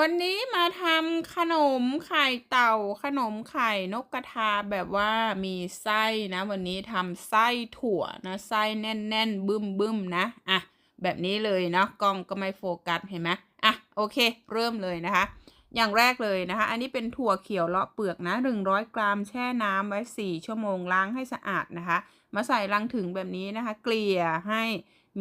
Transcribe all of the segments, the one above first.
วันนี้มาทำขนมไข่เต่า ขนมไข่นกกระทาแบบว่ามีไส้นะ วันนี้ทำไส้ถั่วนะไส้แน่นๆบึ้มบึ้มๆนะอะแบบนี้เลยเนาะกล้องก็ไม่โฟกัสเห็นไหมอะโอเค เริ่มเลยนะคะ อย่างแรกเลยนะคะ อันนี้เป็นถั่วเขียวเลาะเปลือกนะ 100 กรัมแช่น้ำไว้ 4 ชั่วโมงล้างให้สะอาดนะคะ มาใส่ลังถึงแบบนี้นะคะ เกลี่ยให้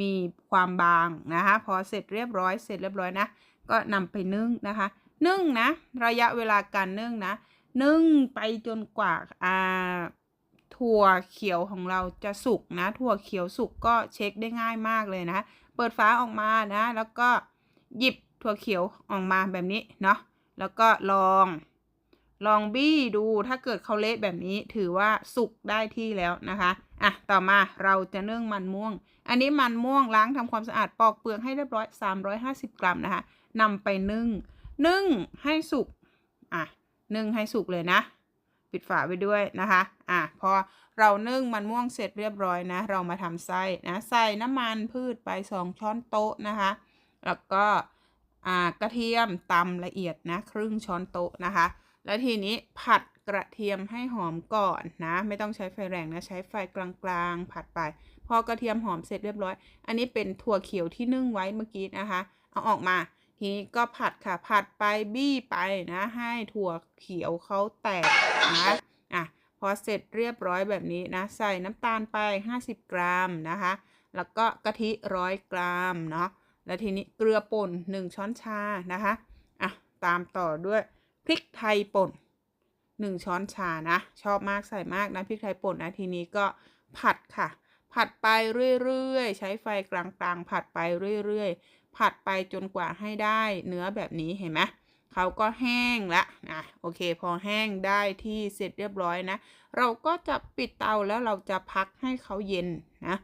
มีความบางนะคะ พอเสร็จเรียบร้อยเสร็จเรียบร้อยนะ ก็นำไปนึ่งนะคะ นึ่งนะ ระยะเวลาการนึ่งนะ นึ่งไปจนกว่าอ่าถั่วเขียวของเราจะสุกนะ ถั่วเขียวสุกก็เช็คได้ง่ายมากเลยนะ เปิดฝาออกมานะ แล้วก็หยิบถั่วเขียวออกมาแบบนี้เนาะ แล้วก็ลอง ลองบี้ดูถ้าเกิดเขาเละแบบนี้ถือว่าสุกได้ที่แล้วนะคะ อะ ต่อมาเราจะนึ่งมันม่วง อันนี้มันม่วงล้างทำความสะอาดปอกเปลือกให้เรียบร้อย 350 กรัมนะคะ นำไปนึ่ง นึ่งให้สุกอะนึ่งให้สุกเลยนะ ปิดฝาไว้ด้วยนะคะอะพอเรานึ่งมันม่วงเสร็จเรียบร้อยนะ เรามาทำไส้นะใส่น้ำมันพืชไป2ช้อนโต๊ะนะคะ แล้วก็อ่ากระเทียมตำละเอียดนะ ครึ่งช้อนโต๊ะนะคะ แล้วทีนี้ผัดกระเทียมให้หอมก่อนนะ ไม่ต้องใช้ไฟแรงนะ ใช้ไฟกลางๆ ผัดไป พอกระเทียมหอมเสร็จเรียบร้อย อันนี้เป็นถั่วเขียวที่นึ่งไว้เมื่อกี้นะคะ เอาออกมา ทีนี้ก็ผัดค่ะ ผัดไปบี้ไปนะ ให้ถั่วเขียวเขาแตกนะอะพอเสร็จเรียบร้อยแบบนี้นะ ใส่น้ำตาลไป 50 กรัมนะคะ แล้วก็กะทิร้อยกรัมเนาะแล้วทีนี้เกลือป่น 1 ช้อนชานะคะอะตามต่อด้วยพริกไทยป่น 1 ช้อนชานะ ชอบมากใส่มากนะพริกไทยป่นนะทีนี้ก็ผัดค่ะ ผัดไปเรื่อยๆ ใช้ไฟกลางๆ ผัดไปเรื่อยๆ ผัดไปจนกว่าให้ได้เนื้อแบบนี้เห็นไหมเขาก็แห้งละอะโอเค พอแห้งได้ที่เสร็จเรียบร้อยนะ เราก็จะปิดเตาแล้วเราจะพักให้เขาเย็นนะ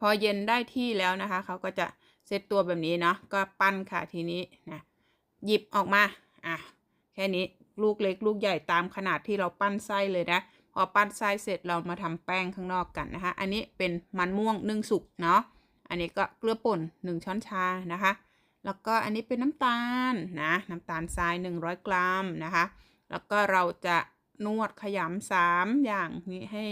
พอเย็นได้ที่แล้วนะคะเขาก็จะเซตตัวแบบนี้เนาะก็ปั้นค่ะทีนี้นะหยิบออกมาอะแค่นี้ลูกเล็กลูกใหญ่ตามขนาดที่เราปั้นไส้เลยนะ พอปั้นไส้เสร็จเรามาทำแป้งข้างนอกกันนะคะ อันนี้เป็นมันม่วงนึ่งสุกเนาะ อันนี้ก็เกลือป่น 1 ช้อนชานะคะ แล้วก็อันนี้เป็นน้ำตาลนะ น้ำตาลทราย 100 กรัมนะคะ แล้วก็เราจะนวดขยำสามอย่างนี้ให้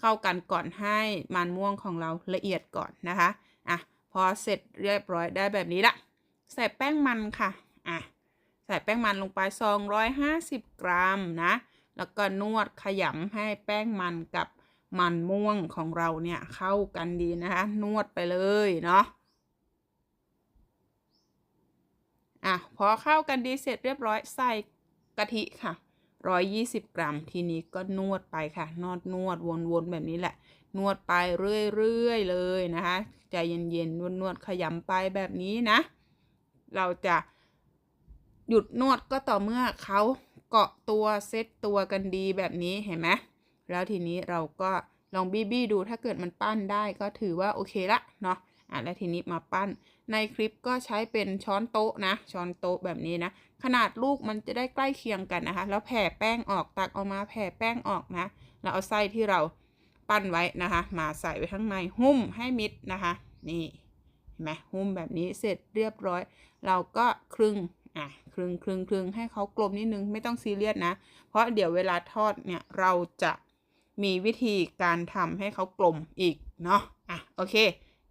เข้ากันก่อนให้มันม่วงของเราละเอียดก่อนนะคะ อะ พอเสร็จเรียบร้อยได้แบบนี้ละ ใส่แป้งมันค่ะ อะ ใส่แป้งมันลงไป 250 กรัมนะ แล้วก็นวดขยำให้แป้งมันกับมันม่วงของเราเนี่ยเข้ากันดีนะคะ นวดไปเลยเนาะอะพอเข้ากันดีเสร็จเรียบร้อยใส่กะทิค่ะ 120 กรัม ทีนี้ก็นวดไปค่ะ นวดนวดวนๆแบบนี้แหละ นวดไปเรื่อยๆเลยนะคะใจเย็นๆนวดนวดขยำไปแบบนี้นะ เราจะหยุดนวดก็ต่อเมื่อเขา เกาะตัวเซตตัวกันดีแบบนี้เห็นไหมแล้วทีนี้เราก็ลองบี้บี้ดูถ้าเกิดมันปั้นได้ก็ถือว่าโอเคละเนาะอะแล้วทีนี้มาปั้น ในคลิปก็ใช้เป็นช้อนโต๊ะนะ ช้อนโต๊ะแบบนี้นะ ขนาดลูกมันจะได้ใกล้เคียงกันนะคะ แล้วแผ่แป้งออกตักออกมาแผ่แป้งออกนะ แล้วเอาไส้ที่เราปั้นไว้นะคะ มาใส่ไว้ข้างในหุ้มให้มิดนะคะ นี่เห็นไหมหุ้มแบบนี้เสร็จเรียบร้อย เราก็ครึ่ง อะครึ่งครึ่งครึ่งให้เขากลมนิดนึงไม่ต้องซีเรียสนะ เพราะเดี๋ยวเวลาทอดเนี่ยเราจะมีวิธีการทำให้เขากลมอีกเนาะอะโอเค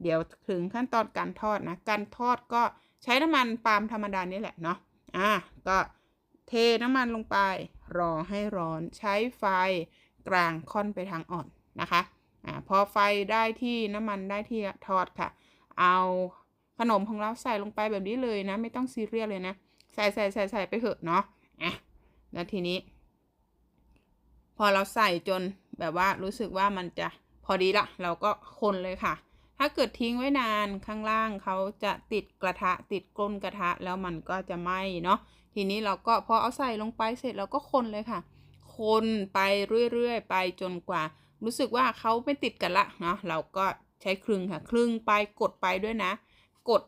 เดี๋ยวถึงขั้นตอนการทอดนะ การทอดก็ใช้น้ำมันปาล์มธรรมดานี่แหละเนาะอะก็เทน้ำมันลงไป รอให้ร้อนใช้ไฟกลางค่อนไปทางอ่อนนะคะอ่าพอไฟได้ที่น้ำมันได้ที่ทอดค่ะ เอาขนมของเราใส่ลงไปแบบนี้เลยนะ ไม่ต้องซีเรียสเลยนะ ส่ใส่ใส่ใส่ไปเถอะเนาะอะแล้วทีนี้ พอเราใส่จนแบบว่ารู้สึกว่ามันจะพอดีละ เราก็คนเลยค่ะ ถ้าเกิดทิ้งไว้นานข้างล่างเขาจะติดกระทะติดก้นกระทะแล้วมันก็จะไหม้เนาะทีนี้เราก็พอเอาใส่ลงไปเสร็จเราก็คนเลยค่ะ คนไปเรื่อยๆไปจนกว่า รู้สึกว่าเขาไม่ติดกันละเนาะเราก็ใช้คลึงค่ะ คลึงไปกดไปด้วยนะ กด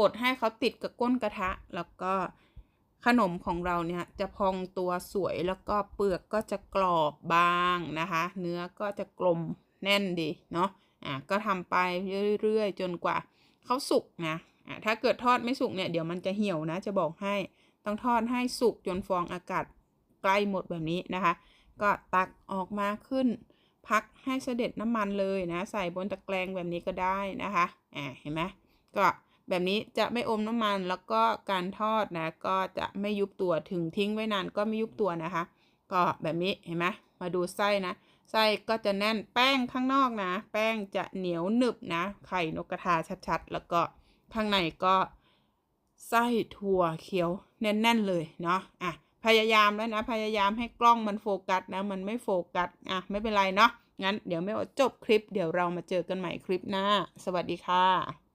กดให้เขาติดกับก้นกระทะ แล้วก็ขนมของเราเนี่ยจะพองตัวสวยแล้วก็เปลือกก็จะกรอบบางนะคะ เนื้อก็จะกลมแน่นดีเนาะอะก็ทำไปเรื่อยๆ จนกว่าเขาสุกนะอะถ้าเกิดทอดไม่สุกเนี่ยเดี๋ยวมันจะเหี่ยวนะจะบอกให้ต้องทอดให้สุกจนฟองอากาศใกล้หมดแบบนี้นะคะ ก็ตักออกมาขึ้น พักให้เสด็จน้ำมันเลยนะ ใส่บนตะแกรงแบบนี้ก็ได้นะคะอ่าเห็นไหมก็ แบบนี้จะไม่อมน้ำมันแล้วก็การทอดนะก็จะไม่ยุบตัวถึงทิ้งไว้นานก็ไม่ยุบตัวนะคะ ก็แบบนี้เห็นไหมมาดูไส้นะ ไส้ก็จะแน่นแป้งข้างนอกนะ แป้งจะเหนียวหนึบนะ ไข่นกกระทาชัดๆ แล้วก็ข้างในก็ไส้ถั่วเขียวแน่นๆเลยเนาะอะพยายามแล้วนะ พยายามให้กล้องมันโฟกัสนะ มันไม่โฟกัสอะไม่เป็นไรเนาะงั้นเดี๋ยวไม่ว่าจบคลิป เดี๋ยวเรามาเจอกันใหม่คลิปหน้า สวัสดีค่ะ